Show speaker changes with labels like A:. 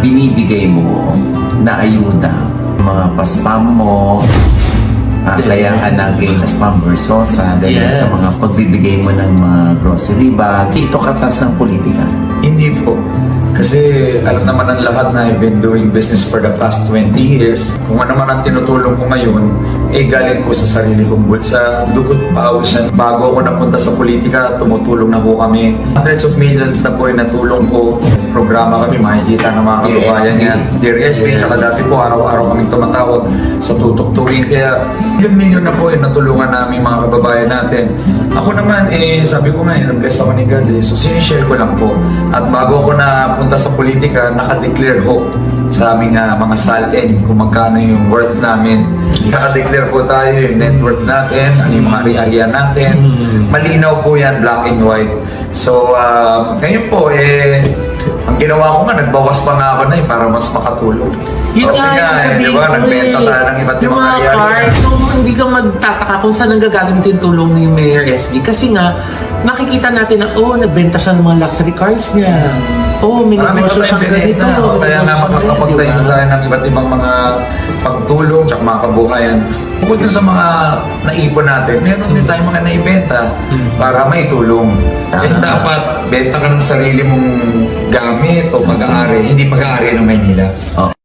A: binibigay mo na ayuda, mga paspam mo, ah, kaya ka naging spam versosa dahil
B: Yes.
A: sa mga pagbibigay mo ng mga grocery bags. Ito katas ng politika.
C: Hindi po. Kasi alam naman ng lahat na I've been doing business for the past 20 years. Kung ano man ang tinutulong ko ngayon, eh galing po sa sarili kong bulsa, dugot pawis yan. Bago ako napunta sa politika, tumutulong na po kami. Hundreds of millions na po yung natulong ko. Programa kami, makikita ng mga kababayan niya. Dear SB, tsaka dati po araw-araw kami tumatawag sa tutok-tuwing. Kaya yun milyon na po yung natulungan namin mga kababayan natin. Ako naman, eh, sabi ko nga, eh, bless ako ni God eh. So, sinishare ko lang po. At bago ako na punta sa politika, nakadeclare ho sa aming ah, mga salin kung magkano yung worth namin. Nakadeclare po tayo yung net worth natin, ano yung mga realia natin. Malinaw po yan, black and white. So, ah, ngayon po, eh, ang ginawa ko nga, nagbawas pa nga ako na eh, para mas makatulong.
B: Yun
C: Kasi
B: nga,
C: eh,
B: sasabihin
C: di ba,
B: ko
C: nagbenta
B: eh.
C: tayo ng iba't
B: Yung
C: ibang
B: mga cars, so hindi ka magtataka kung saan nanggagaling din tulong ni Mayor SB. Kasi nga, nakikita natin na, oh, nagbenta siya ng mga luxury cars niya. Oh, may negosyo siyang ganito. may
C: Kaya
B: siyang
C: makakapagtayo
B: ganito, di ba?
C: tayo ng iba't ibang mga pagtulong at mga kabuhayan. Bukod sa mga naipon natin, meron din tayong mga naibenta para may tulong.
A: Tama.
C: Kaya dapat benta ka ng sarili mong gamit o pag-aari, hindi pag-aari ng Maynila.
A: Oh.